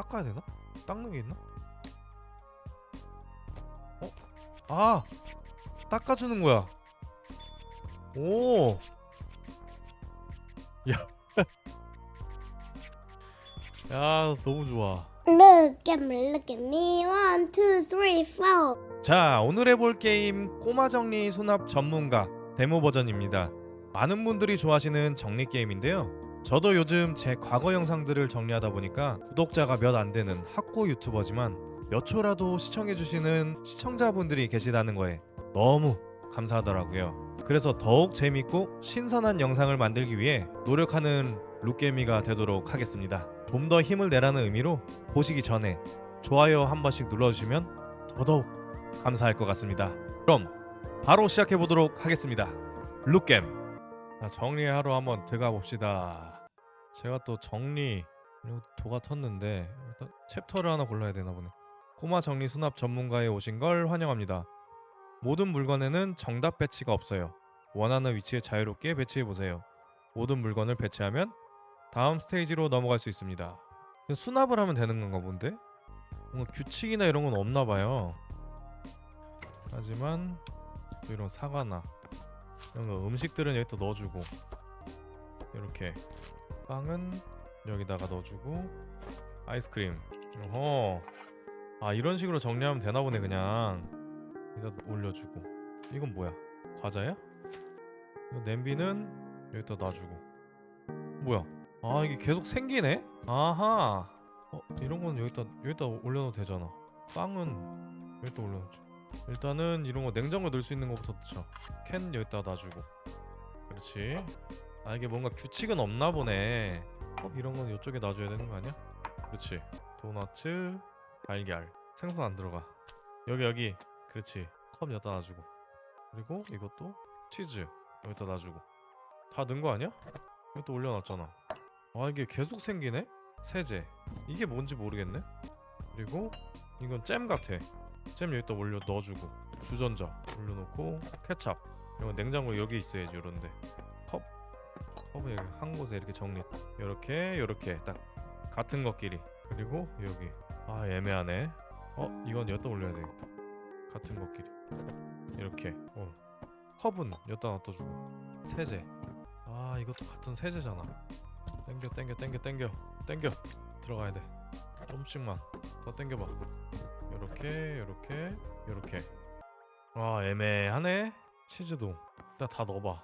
닦아야 되나? 닦는 게 있나? 어? 아! 닦아주는 거야. 오! 야. 야, 너무 좋아. Look at me, look at me. One, two, three, four. 자, 오늘 해볼 게임 꼬마 정리 수납 전문가 데모 버전입니다. 많은 분들이 좋아하시는 정리 게임인데요. 저도 요즘 제 과거 영상들을 정리하다 보니까 구독자가 몇 안 되는 학고 유튜버지만 몇 초라도 시청해주시는 시청자분들이 계시다는 거에 너무 감사하더라고요. 그래서 더욱 재밌고 신선한 영상을 만들기 위해 노력하는 룩게미가 되도록 하겠습니다. 좀 더 힘을 내라는 의미로 보시기 전에 좋아요 한 번씩 눌러주시면 더더욱 감사할 것 같습니다. 그럼 바로 시작해 보도록 하겠습니다. 자, 정리하러 한번 들어가 봅시다. 제가 또 정리 그리고 도가 텄는데 일단 챕터를 하나 골라야 되나 보네. 꼬마 정리 수납 전문가에 오신 걸 환영합니다. 모든 물건에는 정답 배치가 없어요. 원하는 위치에 자유롭게 배치해 보세요. 모든 물건을 배치하면 다음 스테이지로 넘어갈 수 있습니다. 수납을 하면 되는 건가 본데? 뭔가 규칙이나 이런 건 없나 봐요. 하지만 또 이런 사과나 이런 거 음식들은 여기 또 넣어주고 이렇게 빵은 여기다가 넣어주고 아이스크림. 어허. 아 이런 식으로 정리하면 되나 보네 그냥. 여기다 올려주고. 이건 뭐야? 과자야? 냄비는 여기다 놔주고. 뭐야? 아 이게 계속 생기네? 아하. 어 이런 건 여기다 여기다 올려놓어도 되잖아. 빵은 여기다 올려놓자. 일단은 이런 거 냉장고에 넣을 수 있는 거부터 넣자. 캔 여기다 놔주고. 그렇지 아 이게 뭔가 규칙은 없나 보네. 컵 이런 건 이쪽에 놔줘야 되는 거 아니야? 그렇지. 도너츠 달걀. 생선 안 들어가. 여기 여기. 그렇지. 컵 여기다 놔주고. 그리고 이것도 치즈 여기다 놔주고. 다 넣은 거 아니야? 이것도 올려놨잖아. 아 이게 계속 생기네? 세제. 이게 뭔지 모르겠네? 그리고 이건 잼 같아. 잼 여기다 올려 넣어주고. 주전자 올려놓고 케찹. 이거 냉장고 여기 있어야지 이런데 컵 컵을 한 곳에 이렇게 정리 이렇게 이렇게 딱 같은 것끼리. 그리고 여기 아 애매하네. 어 이건 여기다 올려야 되겠다. 같은 것끼리. 이렇게. 어 컵은 여기다 놔둬주고. 세제. 아 이것도 같은 세제잖아. 땡겨 땡겨 땡겨 땡겨. 땡겨. 들어가야 돼. 조금씩만. 더 땡겨봐. 요렇게 요렇게 요렇게. 아 애매하네. 치즈도. 일단 다 넣어봐.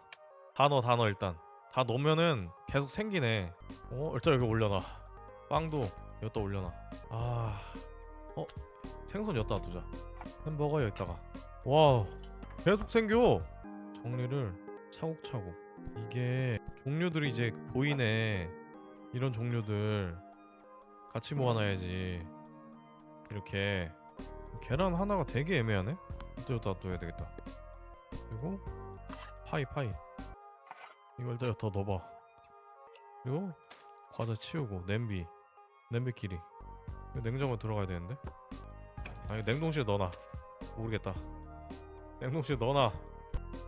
다 넣어 다 넣어 일단 다 넣으면은 계속 생기네. 어 일단 여기 올려놔. 빵도 여기다 올려놔. 아 어? 생선 여기다 두자. 햄버거 여기다가? 와우 계속 생겨. 정리를 차곡차곡. 이게 종류들이 이제 보이네. 이런 종류들 같이 모아놔야지. 이렇게. 계란 하나가 되게 애매하네. 또 여기다 둬야 되겠다. 그리고 파이 파이 이걸 일단 더 넣어봐. 그리고 과자 치우고 냄비 냄비끼리. 냉장고에 들어가야 되는데? 아니 냉동실에 넣어놔. 모르겠다. 냉동실에 넣어놔.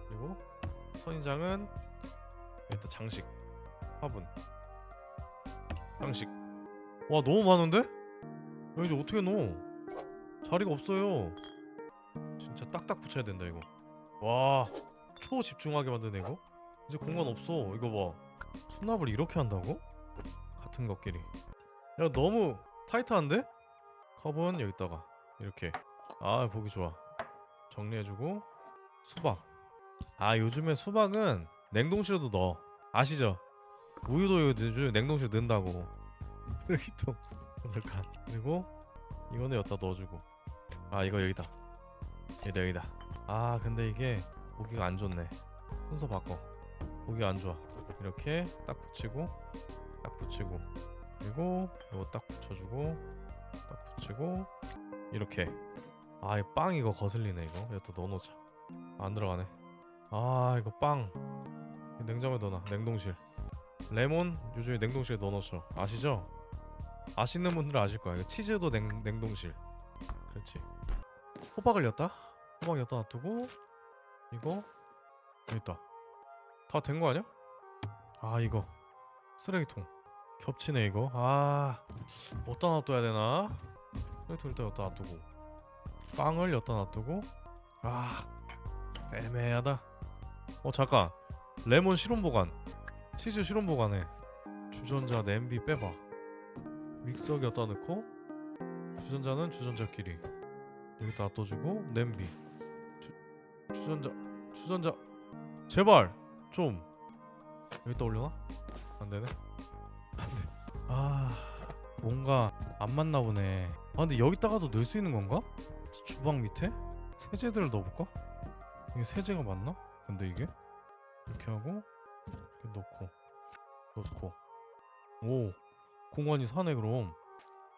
그리고 선인장은 일단 장식 화분. 장식. 와 너무 많은데? 야 이제 어떻게 넣어? 자리가 없어요. 진짜 딱딱 붙여야 된다 이거. 와 초집중하게 만드네 이거 이제 공간 없어. 이거 봐. 수납을 이렇게 한다고? 같은 것끼리. 야 너무 타이트한데? 컵은 여기다가. 이렇게. 아 보기 좋아. 정리해주고. 수박. 아 요즘에 수박은 냉동실에도 넣어. 아시죠? 우유도 요즘 냉동실에 넣는다고. 여기 또 잠깐. 그리고 이거는 여기다 넣어주고. 아 이거 여기다. 여기다 여기다. 아 근데 이게 보기가 안 좋네. 순서 바꿔 보기가 안 좋아. 이렇게 딱 붙이고 딱 붙이고 그리고 이거 딱 붙여주고 딱 붙이고 이렇게. 아 이 빵 이거 거슬리네 이거. 여기다 넣어놓자. 안 들어가네. 아 이거 빵. 냉장고에 넣어놔 냉동실. 레몬 요즘에 냉동실에 넣어놓죠. 아시죠? 아시는 분들은 아실 거야. 이거 치즈도 냉, 냉동실. 그렇지. 호박을 였다? 호박 였다 놔두고 이거 여기 있다 다 된 거 아니야? 아 이거. 쓰레기통. 겹치네 이거. 아 어디다 놔둬야 되나? 이렇게 일단 여기다 놔두고. 빵을 여기다 놔두고. 아 애매하다. 어 잠깐. 레몬 실온 보관. 치즈 실온 보관해. 주전자 냄비 빼봐. 믹서기 여기다 넣고. 주전자는 주전자끼리. 여기다 놔둬주고 냄비. 주, 주전자 주전자. 제발 좀 여기다 올려놔? 안 되네 안 돼 아 뭔가 안 맞나 보네 아 근데 여기다가도 넣을 수 있는 건가? 주방 밑에? 세제들을 넣어볼까? 이게 세제가 맞나? 근데 이게? 이렇게 하고 이렇게 넣고 넣고 오 공간이 사네 그럼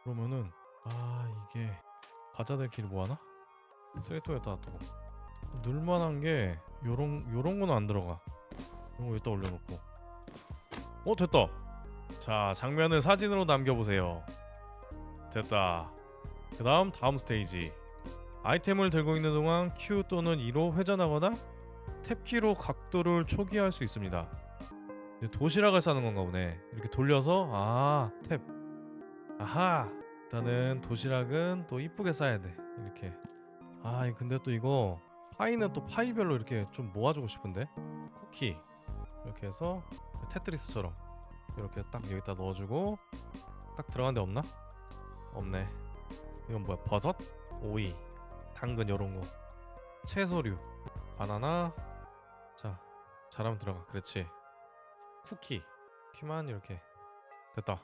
그러면은 아 이게 과자들끼리 뭐하나? 쓰레기통에다 놔두고 넣을만한 게 요런 요런 거는 안 들어가 거 여기다 올려놓고. 어 됐다. 자 장면을 사진으로 남겨보세요. 됐다. 그 다음 다음 스테이지. 아이템을 들고 있는 동안 Q 또는 E로 회전하거나 탭키로 각도를 초기화할 수 있습니다. 도시락을 싸는 건가 보네. 이렇게 돌려서 아 탭. 아하 일단은 도시락은 또 이쁘게 싸야 돼. 이렇게. 아 이- 근데 또 이거 파이는 또 파이별로 이렇게 좀 모아주고 싶은데? 쿠키 이렇게 해서 테트리스처럼 이렇게 딱 여기다 넣어주고 딱 들어간 데 없나? 없네. 이건 뭐야? 버섯? 오이. 당근 요런 거. 채소류. 바나나. 자 잘하면 들어가. 그렇지. 쿠키. 쿠키만 이렇게. 됐다.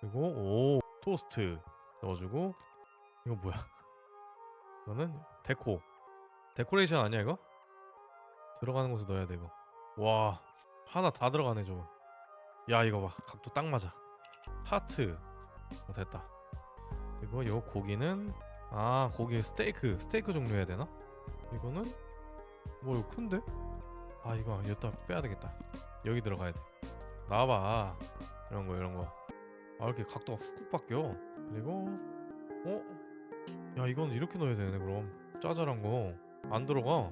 그리고 오 토스트 넣어주고. 이거 뭐야? 이거는 데코. 데코레이션 아니야 이거? 들어가는 곳에 넣어야 돼 이거. 와 하나 다 들어가네 저거. 야 이거 봐. 각도 딱 맞아. 하트. 어, 됐다. 그리고 요 고기는 아 고기 스테이크 스테이크 종류 해야 되나? 이거는? 뭐 이거 큰데? 아 이거 여기다 빼야 되겠다. 여기 들어가야 돼. 나와봐. 이런 거 이런 거아 이렇게 각도가 훅훅 바뀌어. 그리고 어? 야 이건 이렇게 넣어야 되네 그럼. 짜잘한 거. 안 들어가.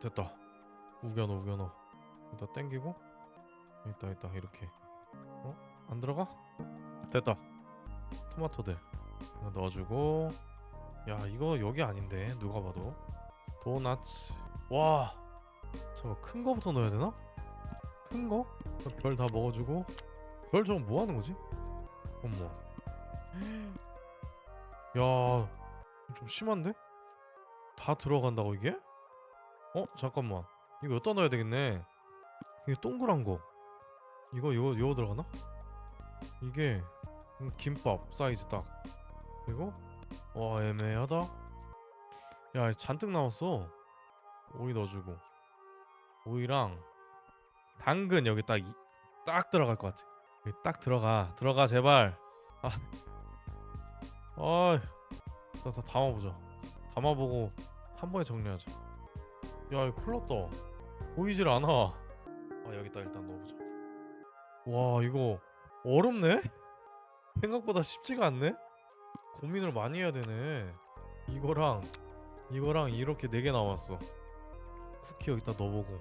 됐다. 우겨 넣어 우겨 넣어 여기다 땡기고 있다 있다 이렇게 어? 안 들어가? 됐다 토마토들 넣어주고 야 이거 여기 아닌데 누가 봐도 도나츠 와 저거 큰 거부터 넣어야 되나? 큰 거? 별 다 먹어주고 별 저거 뭐 하는 거지? 어머 야좀 심한데? 다 들어간다고 이게? 어 잠깐만 이거 여기다 넣어야 되겠네 이게 동그란 거. 이거 이거 이거 들어가나? 이게 음, 김밥 사이즈 딱. 그리고 와 애매하다. 야 잔뜩 나왔어. 오이 넣어주고. 오이랑 당근 여기 딱 딱 들어갈 것 같아. 여기 딱 들어가. 들어가 제발. 아. 아이. 다, 다 담아보자. 담아보고 한 번에 정리하자. 야 이거 큰일 났다. 보이질 않아 아 여기다 일단 넣어보자. 와 이거 어렵네? 생각보다 쉽지가 않네? 고민을 많이 해야 되네. 이거랑 이거랑 이렇게 네 개 나왔어. 쿠키 여기다 넣어보고.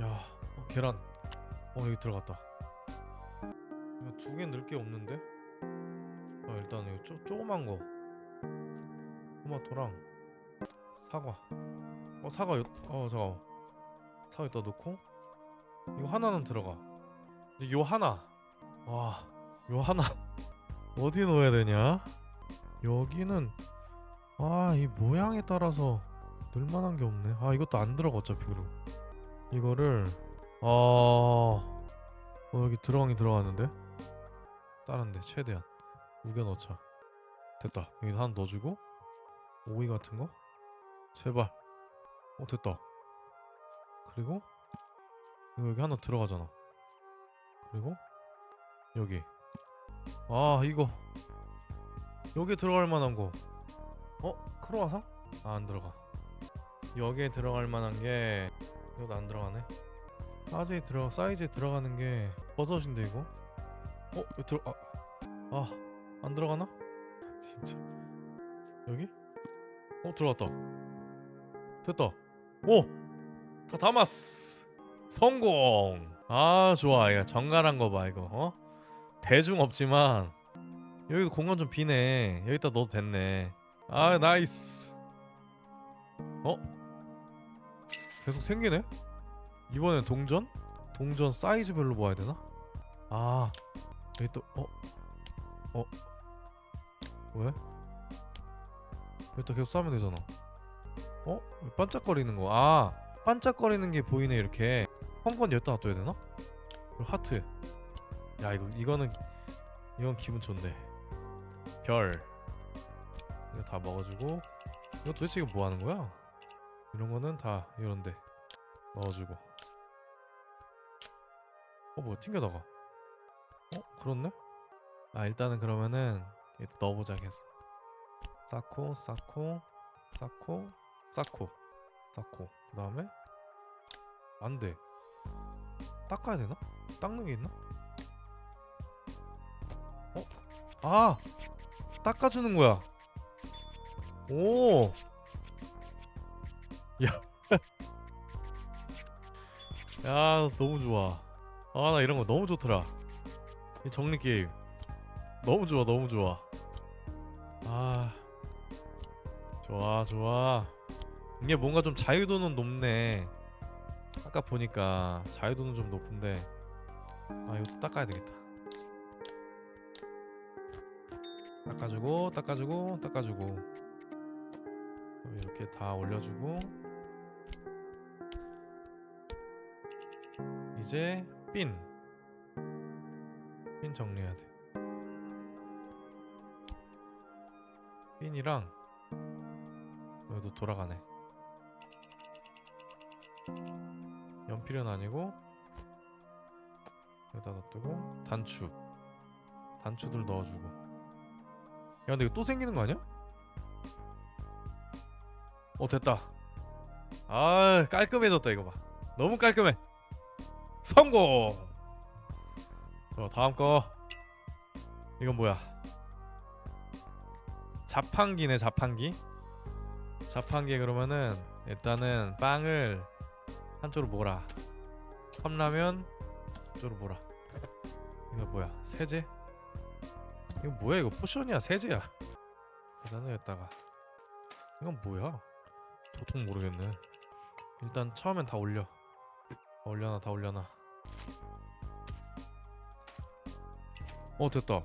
야 어, 계란. 어 여기 들어갔다. 이거 두 개 넣을 게 없는데? 아 일단 이거 쪼, 조그만 거. 토마토랑 사과. 어 사과 요, 어 잠깐 사과 여기다 넣고 이거 하나는 들어가. 이제 요 하나. 와요 하나. 어디 넣어야 되냐? 여기는 아 이 모양에 따라서 넣을만한 게 없네. 아 이것도 안 들어가 어차피 그리고 이거를 아 어, 여기 들어가긴 들어가는데? 다른데 최대한. 우겨 넣자. 됐다. 여기 하나 넣어주고 오이 같은 거? 제발. 어 됐다. 그리고 여기 하나 들어가잖아 그리고 여기 아 이거 여기 들어갈 만한 거 어? 크로아상? 아, 안 들어가 여기에 들어갈 만한 게 이것도 안 들어가네 사이즈에 들어 사이즈에 들어가는 게 버섯인데 이거 어? 이거 들어 아, 아, 안 들어가나? 진짜 여기? 어 들어갔다 됐다 오! 다 담았어 성공. 아 좋아. 야 정갈한 거 봐 이거. 어? 대중 없지만 여기도 공간 좀 비네. 여기다 넣어도 됐네. 아 나이스. 어? 계속 생기네? 이번엔 동전? 동전 사이즈별로 모아야 되나? 아 여기 또 어 어? 왜? 여기 또 계속 싸면 되잖아. 어? 반짝거리는 거 아 반짝거리는 게 보이네 이렇게 펑건 여기다 놔둬야 되나? 그리고 하트 야 이거 이거는 이건 기분 좋네. 별. 이거 다 먹어주고. 이거 도대체 이거 뭐 하는 거야? 이런 거는 다 이런데 넣어주고. 어 뭐야 튕겨나가. 어 그렇네? 아 일단은 그러면은 이거 넣어보자 계속. 쌓고 쌓고 쌓고 쌓고 쌓고. 그 다음에 안돼 닦아야 되나? 닦는 게 있나? 어? 아! 닦아주는 거야 오! 야 야, 너무 좋아 아 나 이런 거 너무 좋더라 이 정리 게임 너무 좋아 너무 좋아 아 좋아 좋아 이게 뭔가 좀 자유도는 높네 아까 보니까 자유도는 좀 높은데 아 이것도 닦아야 되겠다 닦아주고 닦아주고 닦아주고 이렇게 다 올려주고 이제 핀. 핀 정리해야 돼. 핀이랑 여기도 돌아가네. 연필은 아니고 여기다 놔두고 단추. 단추들 넣어주고. 야 근데 이거 또 생기는 거 아니야? 어 됐다. 아 깔끔해졌다 이거 봐. 너무 깔끔해. 성공. 자 다음 거. 이건 뭐야? 자판기네 자판기. 자판기 그러면은 일단은 빵을 한쪽으로 몰아. 컵라면 이쪽으로 몰아. 이거 뭐야? 세제? 이거 뭐야? 이거 포션이야? 세제야? 계산을 했다가 이건 뭐야? 도통 모르겠네. 일단 처음엔 다 올려. 다 올려놔 다 올려놔 어 됐다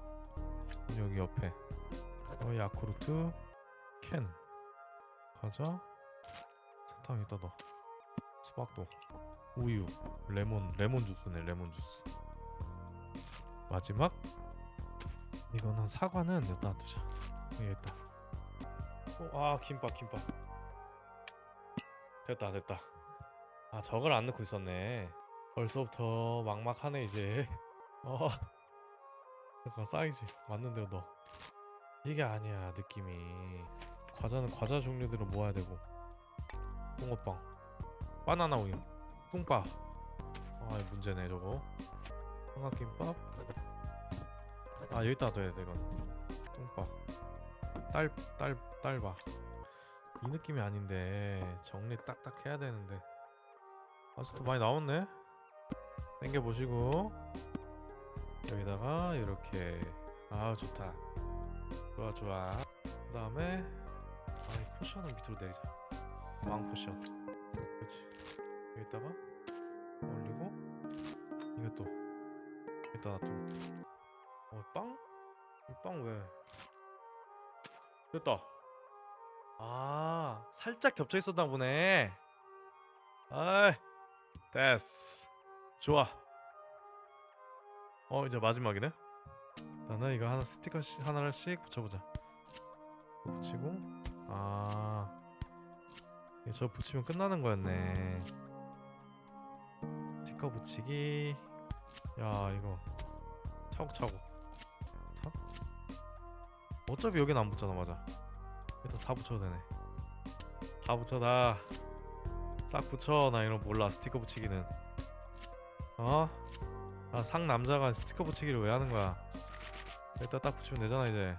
여기 옆에 어 야쿠르트 캔 과자 사탕 여기다 넣어 수박도 우유 레몬 레몬 주스네 레몬 주스 마지막. 이거는 사과는 여기다 두자. 여기 있다. 어, 아 김밥 김밥. 됐다 됐다. 아 저걸 안 넣고 있었네. 벌써부터 막막하네 이제. 어. 잠깐 사이즈 맞는 대로 넣어. 이게 아니야 느낌이. 과자는 과자 종류대로 모아야 되고. 붕어빵 바나나 우유 뚱빠. 아 문제네 저거. 삼각김밥. 아 여기다 둬야 돼 이건 뚱빠. 딸딸 딸바. 이 느낌이 아닌데 정리 딱딱 해야 되는데. 아직도 많이 나왔네? 당겨 보시고. 여기다가 이렇게. 아 좋다. 좋아 좋아. 그 다음에 아이 포션을 밑으로 내리자. 왕 포션 여기다가 올리고 이것도 여기다 놔두고. 어 빵? 이빵 왜? 됐다. 아 살짝 겹쳐 있었나 보네. 아이 됐어. 좋아. 어 이제 마지막이네. 나는 이거 하나 스티커 시, 하나씩 붙여보자. 붙이고 아. 이게 저 붙이면 끝나는 거였네 스티커 붙이기. 야 이거. 차곡차곡. 차? 어차피 여긴 안 붙잖아 맞아. 일단 다 붙여도 되네. 다 붙여 다싹 붙여. 나 이런 거 몰라 스티커 붙이기는. 어? 나 상 남자가 스티커 붙이기를 왜 하는 거야? 일단 딱 붙이면 되잖아 이제.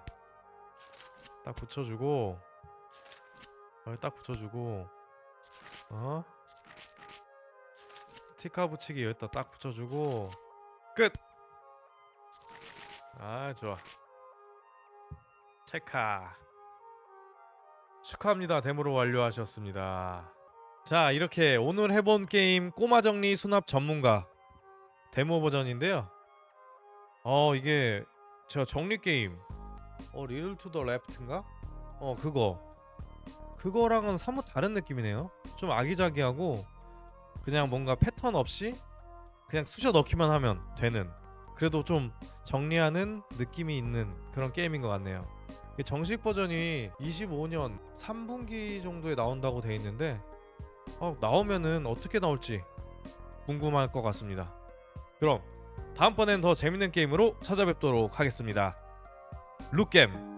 딱 붙여주고. 여기 딱 붙여주고. 어? 스티커 붙이기 여기다 딱 붙여주고 끝. 아 좋아. 체카. 축하합니다. 데모로 완료하셨습니다. 자 이렇게 오늘 해본 게임 꼬마 정리 수납 전문가 데모 버전인데요. 어 이게 제가 정리 게임 어 리얼 투더 레프트인가? 어 그거 그거랑은 사뭇 다른 느낌이네요. 좀 아기자기하고 그냥 뭔가 패턴 없이 그냥 쑤셔 넣기만 하면 되는 그래도 좀 정리하는 느낌이 있는 그런 게임인 것 같네요. 정식 버전이 25년 3분기 정도에 나온다고 돼 있는데 어, 나오면은 어떻게 나올지 궁금할 것 같습니다. 그럼 다음번엔 더 재밌는 게임으로 찾아뵙도록 하겠습니다. 룩겜